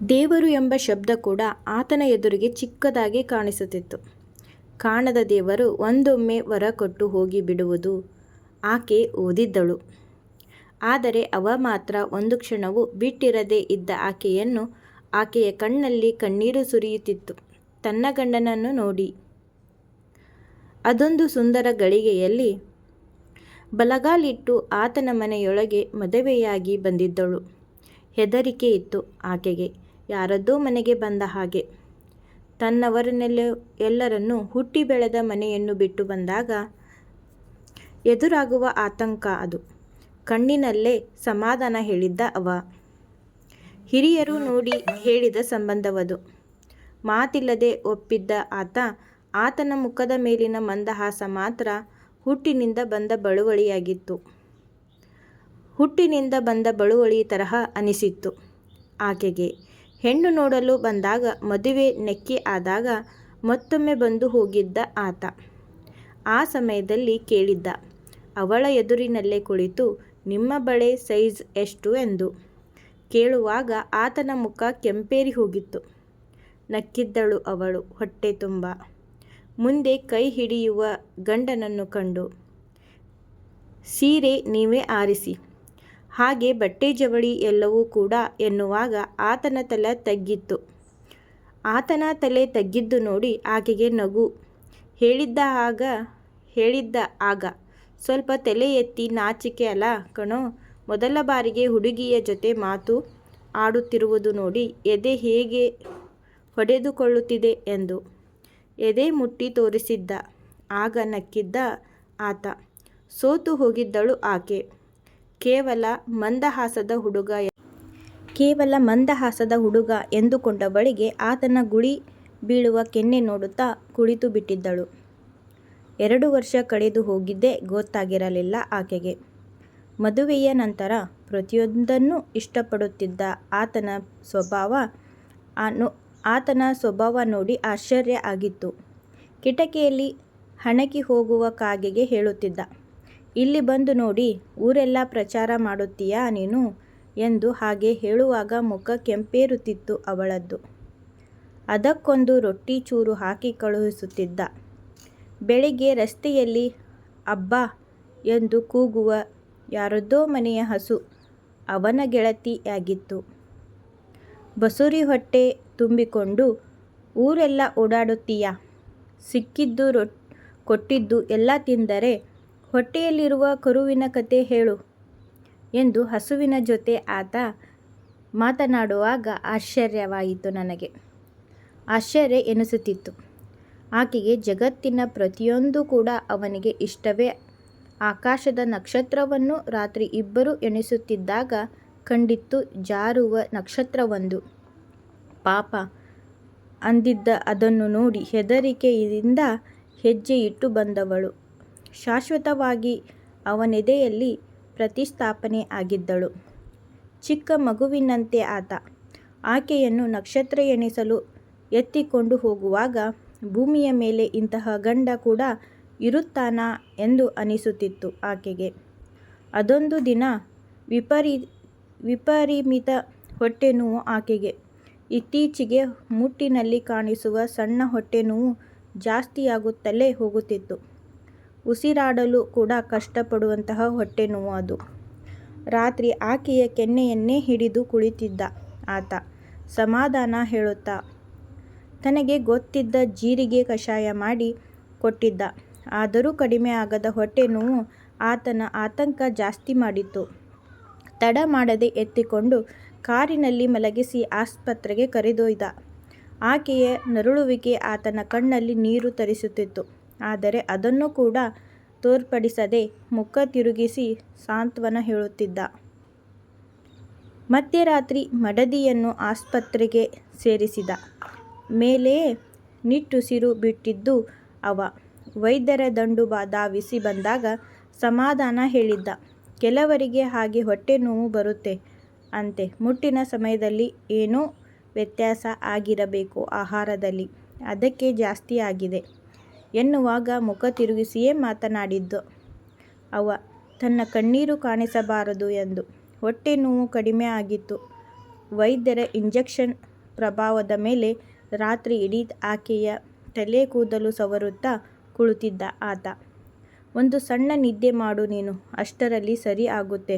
ದೇವರು ಎಂಬ ಶಬ್ದ ಕೂಡ ಆತನ ಎದುರಿಗೆ ಚಿಕ್ಕದಾಗಿ ಕಾಣಿಸುತ್ತಿತ್ತು. ಕಾಣದ ದೇವರು ಒಂದೊಮ್ಮೆ ವರಕಟ್ಟು ಹೋಗಿ ಬಿಡುವುದು ಆಕೆ ಓದಿದ್ದಳು. ಆದರೆ ಅವ ಮಾತ್ರ ಒಂದು ಕ್ಷಣವೂ ಬಿಟ್ಟಿರದೇ ಇದ್ದ ಆಕೆಯನ್ನು ಆಕೆಯ ಕಣ್ಣಲ್ಲಿ ಕಣ್ಣೀರು ಸುರಿಯುತ್ತಿತ್ತು ತನ್ನ ಗಂಡನನ್ನು ನೋಡಿ. ಅದೊಂದು ಸುಂದರ ಗಳಿಗೆಯಲ್ಲಿ ಬಲಗಾಲಿಟ್ಟು ಆತನ ಮನೆಯೊಳಗೆ ಮದುವೆಯಾಗಿ ಬಂದಿದ್ದಳು. ಹೆದರಿಕೆ ಇತ್ತು ಆಕೆಗೆ ಯಾರದೋ ಮನೆಗೆ ಬಂದ ಹಾಗೆ. ತನ್ನವರೆಲ್ಲರನ್ನೂ ಹುಟ್ಟಿ ಬೆಳೆದ ಮನೆಯನ್ನು ಬಿಟ್ಟು ಬಂದಾಗ ಎದುರಾಗುವ ಆತಂಕ ಅದು. ಕಣ್ಣಿನಲ್ಲೇ ಸಮಾಧಾನ ಹೇಳಿದ್ದ ಅವ. ಹಿರಿಯರು ನೋಡಿ ಹೇಳಿದ ಸಂಬಂಧವದು. ಮಾತಿಲ್ಲದೆ ಒಪ್ಪಿದ್ದ ಆತ, ಆತನ ಮುಖದ ಮೇಲಿನ ಮಂದಹಾಸ ಮಾತ್ರ ಹುಟ್ಟಿನಿಂದ ಬಂದ ಬಳುವಳಿಯಾಗಿತ್ತು. ಹುಟ್ಟಿನಿಂದ ಬಂದ ಬಳುವಳಿ ತರಹ ಅನಿಸಿತ್ತು ಆಕೆಗೆ. ಹೆಣ್ಣು ನೋಡಲು ಬಂದಾಗ ಮದುವೆ ನೆಕ್ಕಿ ಆದಾಗ ಮತ್ತೊಮ್ಮೆ ಬಂದು ಹೋಗಿದ್ದ ಆತ. ಆ ಸಮಯದಲ್ಲಿ ಕೇಳಿದ್ದ, ಅವಳ ಎದುರಿನಲ್ಲೇ ಕುಳಿತು, ನಿಮ್ಮ ಬಳೆ ಸೈಜ್ ಎಷ್ಟು ಎಂದು. ಕೇಳುವಾಗ ಆತನ ಮುಖ ಕೆಂಪೇರಿ ಹೋಗಿತ್ತು. ನಕ್ಕಿದ್ದಳು ಅವಳು ಹೊಟ್ಟೆ ತುಂಬ. ಮುಂದೆ ಕೈ ಹಿಡಿಯುವ ಗಂಡನನ್ನು ಕಂಡು. ಸೀರೆ ನೀವೇ ಆರಿಸಿ. ಹಾಗೆ ಬಟ್ಟೆ ಜವಳಿ ಎಲ್ಲವೂ ಕೂಡ ಎನ್ನುವಾಗ ಆತನ ತಲೆ ತಗ್ಗಿತ್ತು ಆತನ ತಲೆ ತಗ್ಗಿದ್ದು ನೋಡಿ ಆಕೆಗೆ ನಗು. ಹೇಳಿದ್ದ ಆಗ ಹೇಳಿದ್ದ ಆಗ ಸ್ವಲ್ಪ ತಲೆ ಎತ್ತಿ ನಾಚಿಕೆ ಅಲ್ಲ ಕಣೋ, ಮೊದಲ ಬಾರಿಗೆ ಹುಡುಗಿಯ ಜೊತೆ ಮಾತು ಆಡುತ್ತಿರುವುದು ನೋಡಿ ಎದೆ ಹೇಗೆ ಹೊಡೆದುಕೊಳ್ಳುತ್ತಿದೆ ಎಂದು. ಎದೆ ಮುಟ್ಟಿ ತೋರಿಸಿದ್ದ. ಆಗ ನಕ್ಕಿದ್ದ ಆತ. ಸೋತು ಹೋಗಿದ್ದಳು ಆಕೆ. ಕೇವಲ ಮಂದಹಾಸದ ಹುಡುಗ ಕೇವಲ ಮಂದಹಾಸದ ಹುಡುಗ ಎಂದುಕೊಂಡವಳಿಗೆ ಆತನ ಗುಳಿ ಬೀಳುವ ಕೆನ್ನೆ ನೋಡುತ್ತಾ ಕುಳಿತು ಬಿಟ್ಟಿದ್ದಳು. ಎರಡು ವರ್ಷ ಕಳೆದು ಹೋಗಿದ್ದೇ ಗೊತ್ತಾಗಿರಲಿಲ್ಲ ಆಕೆಗೆ. ಮದುವೆಯ ನಂತರ ಪ್ರತಿಯೊಂದನ್ನು ಇಷ್ಟಪಡುತ್ತಿದ್ದ ಆತನ ಸ್ವಭಾವ ಆತನ ಸ್ವಭಾವ ನೋಡಿ ಆಶ್ಚರ್ಯ ಆಗಿತ್ತು. ಕಿಟಕಿಯಲ್ಲಿ ಹಣಕಿ ಹೋಗುವ ಕಾಗೆಗೆ ಹೇಳುತ್ತಿದ್ದ. ಇಲ್ಲಿ ಬಂದು ನೋಡಿ ಊರೆಲ್ಲ ಪ್ರಚಾರ ಮಾಡುತ್ತೀಯಾ ನೀನು ಎಂದು ಹಾಗೆ ಹೇಳುವಾಗ ಮುಖ ಕೆಂಪೇರುತ್ತಿತ್ತು ಅವಳದ್ದು. ಅದಕ್ಕೊಂದು ರೊಟ್ಟಿ ಚೂರು ಹಾಕಿ ಕಳುಹಿಸುತ್ತಿದ್ದ. ಬೆಳಿಗ್ಗೆ ರಸ್ತೆಯಲ್ಲಿ ಅಬ್ಬಾ ಎಂದು ಕೂಗುವ ಯಾರದ್ದೋ ಮನೆಯ ಹಸು ಅವನ ಗೆಳತಿಯಾಗಿತ್ತು. ಬಸುರಿ ಹೊಟ್ಟೆ ತುಂಬಿಕೊಂಡು ಊರೆಲ್ಲ ಓಡಾಡುತ್ತೀಯಾ, ಸಿಕ್ಕಿದ್ದು ಕೊಟ್ಟಿದ್ದು ಎಲ್ಲ ತಿಂದರೆ ಹೊಟ್ಟೆಯಲ್ಲಿರುವ ಕರುವಿನ ಕತೆ ಹೇಳು ಎಂದು ಹಸುವಿನ ಜೊತೆ ಆತ ಮಾತನಾಡುವಾಗ ಆಶ್ಚರ್ಯವಾಯಿತು ನನಗೆ. ಆಶ್ಚರ್ಯ ಎನಿಸುತ್ತಿತ್ತು ಆಕೆಗೆ. ಜಗತ್ತಿನ ಪ್ರತಿಯೊಂದು ಕೂಡ ಅವನಿಗೆ ಇಷ್ಟವೇ ಆಕಾಶದ ನಕ್ಷತ್ರವನ್ನು ರಾತ್ರಿ ಇಬ್ಬರು ಎಣಿಸುತ್ತಿದ್ದಾಗ ಕಂಡಿತ್ತು ಜಾರುವ ನಕ್ಷತ್ರವೊಂದು. ಪಾಪ, ಅಂದಿದ್ದ ಅದನ್ನು ನೋಡಿ ಹೆದರಿಕೆಯಿಂದ ಹೆಜ್ಜೆ ಇಟ್ಟು ಬಂದವಳು ಶಾಶ್ವತವಾಗಿ ಅವನೆದೆಯಲ್ಲಿ ಪ್ರತಿಷ್ಠಾಪನೆ ಆಗಿದ್ದಳು. ಚಿಕ್ಕ ಮಗುವಿನಂತೆ ಆತ ಆಕೆಯನ್ನು ನಕ್ಷತ್ರ ಎಣಿಸಲು ಎತ್ತಿಕೊಂಡು ಹೋಗುವಾಗ ಭೂಮಿಯ ಮೇಲೆ ಇಂತಹ ಗಂಡ ಕೂಡ ಇರುತ್ತಾನಾ ಎಂದು ಅನಿಸುತ್ತಿತ್ತು ಆಕೆಗೆ. ಅದೊಂದು ದಿನ ವಿಪರಿ, ವಿಪರಿಮಿತ ಹೊಟ್ಟೆ ನೋವು ಆಕೆಗೆ. ಇತ್ತೀಚೆಗೆ ಮುಟ್ಟಿನಲ್ಲಿ ಕಾಣಿಸುವ ಸಣ್ಣ ಹೊಟ್ಟೆನೋವು ಜಾಸ್ತಿಯಾಗುತ್ತಲೇ ಹೋಗುತ್ತಿತ್ತು. ಉಸಿರಾಡಲು ಕೂಡ ಕಷ್ಟಪಡುವಂತಹ ಹೊಟ್ಟೆ ನೋವು ಅದು. ರಾತ್ರಿ ಆಕೆಯ ಕೆನ್ನೆಯನ್ನೇ ಹಿಡಿದು ಕುಳಿತಿದ್ದ ಆತ ಸಮಾಧಾನ ಹೇಳುತ್ತಾ. ತನಗೆ ಗೊತ್ತಿದ್ದ ಜೀರಿಗೆ ಕಷಾಯ ಮಾಡಿ ಕೊಟ್ಟಿದ್ದ. ಆದರೂ ಕಡಿಮೆ ಆಗದ ಹೊಟ್ಟೆನೋವು ಆತನ ಆತಂಕ ಜಾಸ್ತಿ ಮಾಡಿತ್ತು. ತಡ ಮಾಡದೆ ಎತ್ತಿಕೊಂಡು ಕಾರಿನಲ್ಲಿ ಮಲಗಿಸಿ ಆಸ್ಪತ್ರೆಗೆ ಕರೆದೊಯ್ದ. ಆಕೆಯ ನರಳುವಿಕೆ ಆತನ ಕಣ್ಣಲ್ಲಿ ನೀರು ತರಿಸುತ್ತಿತ್ತು. ಆದರೆ ಅದನ್ನು ಕೂಡ ತೋರ್ಪಡಿಸದೆ ಮುಖ ತಿರುಗಿಸಿ ಸಾಂತ್ವನ ಹೇಳುತ್ತಿದ್ದ. ಮಧ್ಯರಾತ್ರಿ ಮಡದಿಯನ್ನು ಆಸ್ಪತ್ರೆಗೆ ಸೇರಿಸಿದ ಮೇಲೆಯೇ ನಿಟ್ಟುಸಿರು ಬಿಟ್ಟಿದ್ದು ಅವ. ವೈದ್ಯರ ದಂಡು ಧಾವಿಸಿ ಬಂದಾಗ ಸಮಾಧಾನ ಹೇಳಿದ್ದ. ಕೆಲವರಿಗೆ ಹಾಗೆ ಹೊಟ್ಟೆ ನೋವು ಬರುತ್ತೆ ಅಂತೆ ಮುಟ್ಟಿನ ಸಮಯದಲ್ಲಿ ಏನೋ ವ್ಯತ್ಯಾಸ ಆಗಿರಬೇಕು ಆಹಾರದಲ್ಲಿ. ಅದಕ್ಕೆ ಜಾಸ್ತಿ ಆಗಿದೆ ಎನ್ನುವಾಗ ಮುಖ ತಿರುಗಿಸಿಯೇ ಮಾತನಾಡಿದ್ದು ಅವ, ತನ್ನ ಕಣ್ಣೀರು ಕಾಣಿಸಬಾರದು ಎಂದು. ಹೊಟ್ಟೆ ನೋವು ಕಡಿಮೆ ಆಗಿತ್ತು ವೈದ್ಯರ ಇಂಜೆಕ್ಷನ್ ಪ್ರಭಾವದ ಮೇಲೆ ರಾತ್ರಿ ಇಡೀ ಆಕೆಯ ತಲೆ ಕೂದಲು ಸವರುತ್ತಾ ಕುಳಿತಿದ್ದ ಆತ. ಒಂದು ಸಣ್ಣ ನಿದ್ದೆ ಮಾಡು ನೀನು. ಅಷ್ಟರಲ್ಲಿ ಸರಿ ಆಗುತ್ತೆ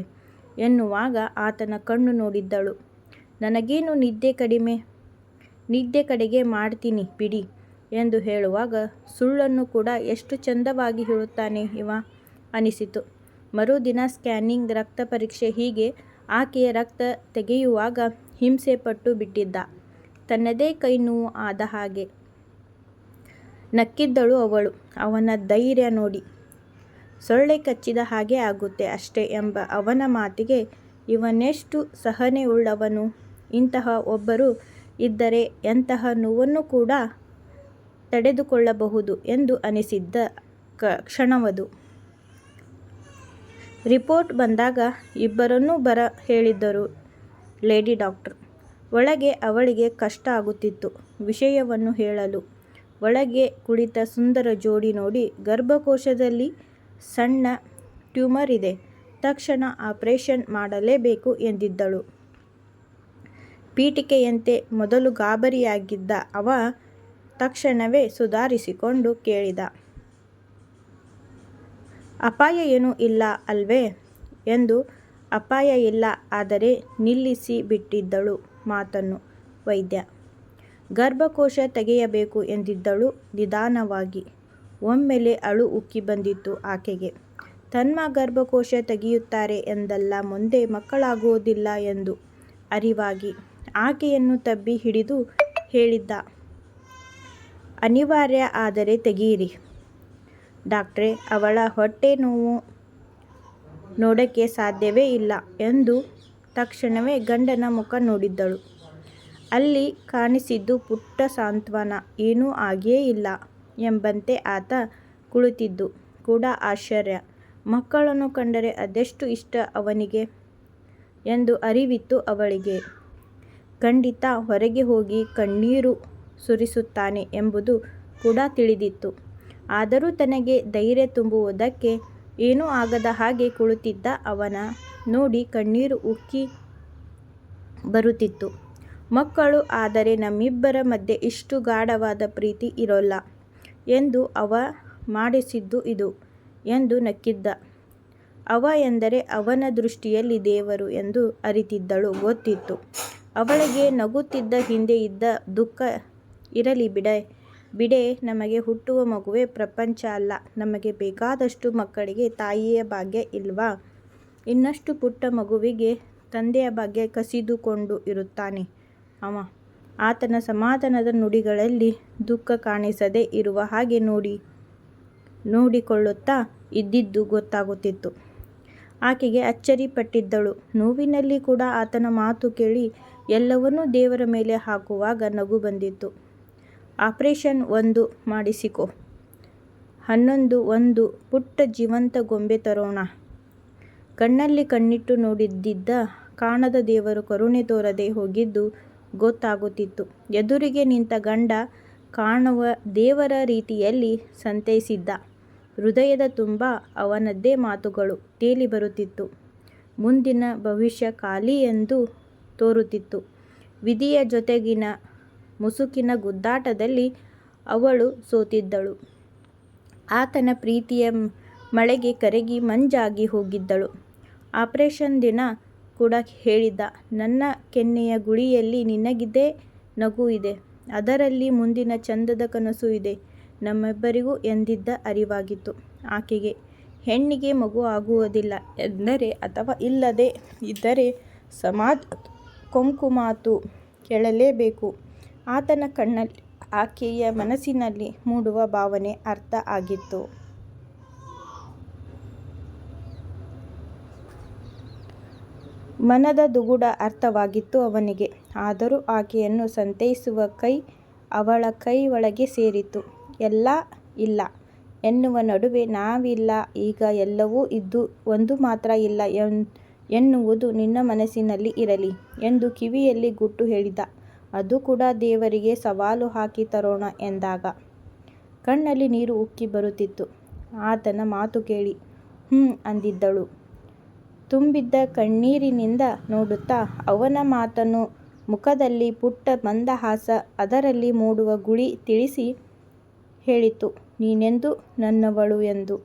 ಎನ್ನುವಾಗ ಆತನ ಕಣ್ಣು ನೋಡಿದ್ದಳು ನನಗೇನು ನಿದ್ದೆ ಕಡಿಮೆ. ನಿದ್ದೆ ಕಡೆಗೆ ಮಾಡ್ತೀನಿ, ಬಿಡಿ ಎಂದು ಹೇಳುವಾಗ ಸುಳ್ಳನ್ನು ಕೂಡ ಎಷ್ಟು ಚಂದವಾಗಿ ಹೇಳುತ್ತಾನೆ ಇವ ಅನಿಸಿತು. ಮರುದಿನ ಸ್ಕ್ಯಾನಿಂಗ್, ರಕ್ತ ಪರೀಕ್ಷೆ ಹೀಗೆ ಆಕೆಯ ರಕ್ತ ತೆಗೆಯುವಾಗ ಹಿಂಸೆ ಪಟ್ಟು ಬಿಟ್ಟಿದ್ದ. ತನ್ನದೇ ಕೈ ನೋವು ಆದ ಹಾಗೆ. ನಕ್ಕಿದ್ದಳು ಅವಳು ಅವನ ಧೈರ್ಯ ನೋಡಿ. ಸೊಳ್ಳೆ ಕಚ್ಚಿದ ಹಾಗೆ ಆಗುತ್ತೆ ಅಷ್ಟೇ ಎಂಬ ಅವನ ಮಾತಿಗೆ ಇವನೆಷ್ಟು ಸಹನೆ ಉಳ್ಳವನು ಇಂತಹ ಒಬ್ಬರು ಇದ್ದರೆ ಎಂತಹ ನೋವನ್ನು ಕೂಡ ತಡೆದುಕೊಳ್ಳಬಹುದು ಎಂದು ಅನಿಸಿದ್ದ ಕ್ಷಣವದು. ರಿಪೋರ್ಟ್ ಬಂದಾಗ ಇಬ್ಬರನ್ನೂ ಬರ ಹೇಳಿದ್ದರು ಲೇಡಿ ಡಾಕ್ಟರ್. ಒಳಗೆ ಅವಳಿಗೆ ಕಷ್ಟ ಆಗುತ್ತಿತ್ತು ವಿಷಯವನ್ನು ಹೇಳಲು. ಒಳಗೆ ಕುಳಿತ ಸುಂದರ ಜೋಡಿ ನೋಡಿ ಗರ್ಭಕೋಶದಲ್ಲಿ ಸಣ್ಣ ಟ್ಯೂಮರ್ ಇದೆ. ತಕ್ಷಣ ಆಪರೇಷನ್ ಮಾಡಲೇಬೇಕು ಎಂದಿದ್ದಳು. ಪೀಠಿಕೆಯಂತೆ ಮೊದಲು ಗಾಬರಿಯಾಗಿದ್ದ ಅವ ತಕ್ಷಣವೇ ಸುಧಾರಿಸಿಕೊಂಡು ಕೇಳಿದ. ಅಪಾಯ ಏನೂ ಇಲ್ಲ ಅಲ್ವೇ ಎಂದು ಅಪಾಯ ಇಲ್ಲ, ಆದರೆ ನಿಲ್ಲಿಸಿ ಬಿಟ್ಟಿದ್ದಳು ಮಾತನ್ನು ವೈದ್ಯ. ಗರ್ಭಕೋಶ ತೆಗೆಯಬೇಕು ಎಂದಿದ್ದಳು ನಿಧಾನವಾಗಿ. ಒಮ್ಮೆಲೆ ಅಳು ಉಕ್ಕಿ ಬಂದಿತ್ತು ಆಕೆಗೆ. ತನ್ಮ ಗರ್ಭಕೋಶ ತೆಗೆಯುತ್ತಾರೆ ಎಂದಲ್ಲ, ಮುಂದೆ ಮಕ್ಕಳಾಗುವುದಿಲ್ಲ ಎಂದು ಅರಿವಾಗಿ. ಆಕೆಯನ್ನು ತಬ್ಬಿ ಹಿಡಿದು ಹೇಳಿದ ಅನಿವಾರ್ಯ ಆದರೆ ತೆಗೆಯಿರಿ ಡಾಕ್ಟ್ರೇ, ಅವಳ ಹೊಟ್ಟೆ ನೋವು ನೋಡಕ್ಕೆ ಸಾಧ್ಯವೇ ಇಲ್ಲ ಎಂದು ತಕ್ಷಣವೇ ಗಂಡನ ಮುಖ ನೋಡಿದ್ದಳು ಅಲ್ಲಿ ಕಾಣಿಸಿದ್ದು ಪುಟ್ಟ ಸಾಂತ್ವನ. ಏನೂ ಆಗಿಯೇ ಇಲ್ಲ ಎಂಬಂತೆ ಆತ ಕುಳಿತಿದ್ದು ಕೂಡ ಆಶ್ಚರ್ಯ. ಮಕ್ಕಳನ್ನು ಕಂಡರೆ ಅದೆಷ್ಟು ಇಷ್ಟ ಅವನಿಗೆ ಎಂದು ಅರಿವಿತ್ತು ಅವಳಿಗೆ. ಖಂಡಿತ ಹೊರಗೆ ಹೋಗಿ ಕಣ್ಣೀರು ಸುರಿಸುತ್ತಾನೆ ಎಂಬುದು ಕೂಡ ತಿಳಿದಿತ್ತು. ಆದರೂ ತನಗೆ ಧೈರ್ಯ ತುಂಬುವುದಕ್ಕೆ ಏನೂ ಆಗದ ಹಾಗೆ ಕುಳಿತಿದ್ದ ಅವನ ನೋಡಿ ಕಣ್ಣೀರು ಉಕ್ಕಿ ಬರುತ್ತಿತ್ತು. ಮಕ್ಕಳು, ಆದರೆ ನಮ್ಮಿಬ್ಬರ ಮಧ್ಯೆ ಇಷ್ಟು ಗಾಢವಾದ ಪ್ರೀತಿ ಇರೋಲ್ಲ ಎಂದು ಅವ ಮಾಡಿಸಿದ್ದು ಇದು ಎಂದು ನಕ್ಕಿದ್ದ. ಅವ ಎಂದರೆ ಅವನ ದೃಷ್ಟಿಯಲ್ಲಿ ದೇವರು ಎಂದು ಅರಿತಿದ್ದಳು, ಗೊತ್ತಿತ್ತು ಅವಳಿಗೆ ನಗುತ್ತಿದ್ದ ಹಿಂದೆ ಇದ್ದ ದುಃಖ ಇರಲಿ ಬಿಡೆ ನಮಗೆ ಹುಟ್ಟುವ ಮಗುವೇ ಪ್ರಪಂಚ ಅಲ್ಲ ನಮಗೆ ಬೇಕಾದಷ್ಟು ಮಕ್ಕಳಿಗೆ ತಾಯಿಯ ಭಾಗ್ಯ ಇಲ್ವಾ ಇನ್ನಷ್ಟು ಪುಟ್ಟ ಮಗುವಿಗೆ ತಂದೆಯ ಭಾಗ್ಯ ಕಸಿದುಕೊಂಡು ಇರುತ್ತಾನೆ ಅವ. ಆತನ ಸಮಾಧಾನದ ನುಡಿಗಳಲ್ಲಿ ದುಃಖ ಕಾಣಿಸದೆ ಇರುವ ಹಾಗೆ ನೋಡಿ, ನೋಡಿಕೊಳ್ಳುತ್ತಾ ಇದ್ದಿದ್ದು ಗೊತ್ತಾಗುತ್ತಿತ್ತು. ಆಕೆಗೆ ಅಚ್ಚರಿ ಪಟ್ಟಿದ್ದಳು. ನೋವಿನಲ್ಲಿ ಕೂಡ ಆತನ ಮಾತು ಕೇಳಿ ಎಲ್ಲವನ್ನೂ ದೇವರ ಮೇಲೆ ಹಾಕುವಾಗ ನಗು ಬಂದಿತ್ತು. ಆಪರೇಷನ್ ಒಂದು ಮಾಡಿಸಿಕೊ. ಹನ್ನೊಂದು ಒಂದು ಪುಟ್ಟ ಜೀವಂತ ಗೊಂಬೆ ತರೋಣ. ಕಣ್ಣಲ್ಲಿ ಕಣ್ಣಿಟ್ಟು ನೋಡಿದ್ದಿದ್ದ ಕಾಣದ ದೇವರು ಕರುಣೆ ತೋರದೆ ಹೋಗಿದ್ದು ಗೊತ್ತಾಗುತ್ತಿತ್ತು. ಎದುರಿಗೆ ನಿಂತ ಗಂಡ ಕಾಣುವ ದೇವರ ರೀತಿಯಲ್ಲಿ ಸಂತೈಸಿದ್ದ. ಹೃದಯದ ತುಂಬ ಅವನದ್ದೇ ಮಾತುಗಳು ತೇಲಿ ಬರುತ್ತಿತ್ತು. ಮುಂದಿನ ಭವಿಷ್ಯ ಖಾಲಿ ಎಂದು ತೋರುತ್ತಿತ್ತು. ವಿಧಿಯ ಜೊತೆಗಿನ ಮುಸುಕಿನ ಗುದ್ದಾಟದಲ್ಲಿ ಅವಳು ಸೋತಿದ್ದಳು. ಆತನ ಪ್ರೀತಿಯ ಮಳೆಗೆ ಕರಗಿ ಮಂಜಾಗಿ ಹೋಗಿದ್ದಳು. ಆಪರೇಷನ್ ದಿನ ಕೂಡ ಹೇಳಿದ್ದ ನನ್ನ ಕೆನ್ನೆಯ ಗುಳಿಯಲ್ಲಿ ನಿನಗಿದೆ, ನಗು ಇದೆ. ಅದರಲ್ಲಿ ಮುಂದಿನ ಚಂದದ ಕನಸು ಇದೆ ನಮ್ಮಿಬ್ಬರಿಗೂ ಎಂದಿದ್ದ ಅರಿವಾಗಿತ್ತು ಆಕೆಗೆ. ಹೆಣ್ಣಿಗೆ ಮಗು ಆಗುವುದಿಲ್ಲ ಎಂದರೆ ಅಥವಾ ಇಲ್ಲದೆ ಇದ್ದರೆ ಸಮಾಜ ಕೊಂಕುಮಾತು ಕೇಳಲೇಬೇಕು. ಆತನ ಕಣ್ಣಲ್ಲಿ ಆಕೆಯ ಮನಸ್ಸಿನಲ್ಲಿ ಮೂಡುವ ಭಾವನೆ ಅರ್ಥ ಆಗಿತ್ತು. ಮನದ ದುಗುಡ ಅರ್ಥವಾಗಿತ್ತು ಅವನಿಗೆ. ಆದರೂ ಆಕೆಯನ್ನು ಸಂತೈಸುವ ಕೈ ಅವಳ ಕೈ ಒಳಗೆ ಸೇರಿತು. ಎಲ್ಲ ಇಲ್ಲ ಎನ್ನುವ ನಡುವೆ ನಾವಿಲ್ಲ ಈಗ ಎಲ್ಲವೂ ಇದ್ದು ಒಂದು ಮಾತ್ರ ಇಲ್ಲ ಎನ್ನುವುದು ನಿನ್ನ ಮನಸ್ಸಿನಲ್ಲಿ ಇರಲಿ ಎಂದು ಕಿವಿಯಲ್ಲಿ ಗುಟ್ಟು ಹೇಳಿದ. ಅದು ಕೂಡ ದೇವರಿಗೆ ಸವಾಲು ಹಾಕಿ ತರೋಣ ಎಂದಾಗ. ಕಣ್ಣಲ್ಲಿ ನೀರು ಉಕ್ಕಿ ಬರುತ್ತಿತ್ತು ಆತನ ಮಾತು ಕೇಳಿ. ಹ್ಞೂ ಅಂದಿದ್ದಳು. ತುಂಬಿದ್ದ ಕಣ್ಣೀರಿನಿಂದ ನೋಡುತ್ತಾ ಅವನ ಮಾತನ್ನು ಮುಖದಲ್ಲಿ ಪುಟ್ಟ ಮಂದಹಾಸ ಅದರಲ್ಲಿ ಮೂಡುವ ಗುಳಿ ತಿಳಿಸಿ ಹೇಳಿತು, ನೀನೆಂದು ನನ್ನವಳು ಎಂದು